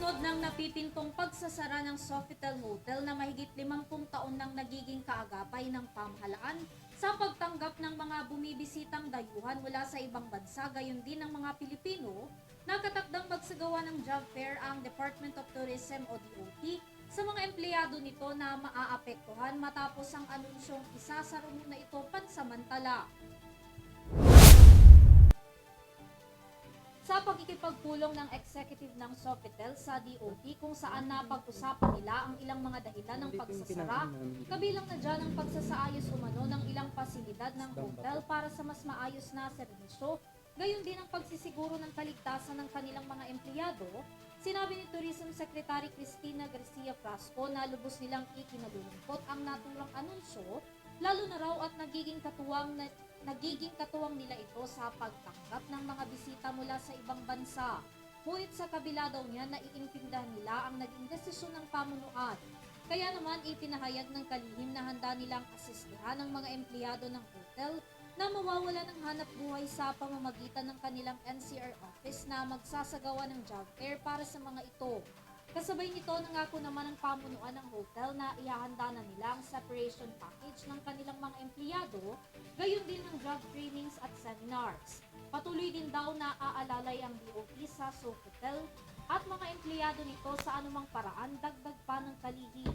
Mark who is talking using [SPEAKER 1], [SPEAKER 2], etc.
[SPEAKER 1] Kasunod ng napipintong pagsasara ng Sofitel Motel na mahigit 50 taon nang nagiging kaagapay ng pamahalaan sa pagtanggap ng mga bumibisitang dayuhan mula sa ibang bansa gayon din ng mga Pilipino, nakatakdang magsagawa ng job fair ang Department of Tourism o DOT sa mga empleyado nito na maaapektuhan matapos ang anunsyong isasara muna ito pansamantala. Sa pagkikipagpulong ng executive ng Sofitel sa DOT kung saan napag-usapan nila ang ilang mga dahilan ng pagsasara, kabilang na dyan ang pagsasaayos umano ng ilang pasilidad ng hotel para sa mas maayos na serbisyo, gayon din ang pagsisiguro ng kaligtasan ng kanilang mga empleyado, sinabi ni Tourism Secretary Cristina Garcia Frasco na lubos nilang ikinalulungkot ang naturang anunsyo, lalo na raw at nagiging katuwang na nagiging katuwang nila ito sa pagtanggap ng mga bisita mula sa ibang bansa. Ngunit sa kabila daw niya, naiintindihan nila ang naging desisyon ng pamunuan. Kaya naman ipinahayag ng kalihim na handa nilang asistihan ng mga empleyado ng hotel na mawawala ng hanap buhay sa pamamagitan ng kanilang NCR office na magsasagawa ng job fair para sa mga ito. Kasabay nito, nangako naman ang pamunuan ng hotel na ihahanda na nila ang separation package ng kanilang mga empleyado, gayon din ng job trainings at seminars. Patuloy din daw na aalalay ang DOT sa Sofitel at mga empleyado nito sa anumang paraan dagdag pa ng kalihim.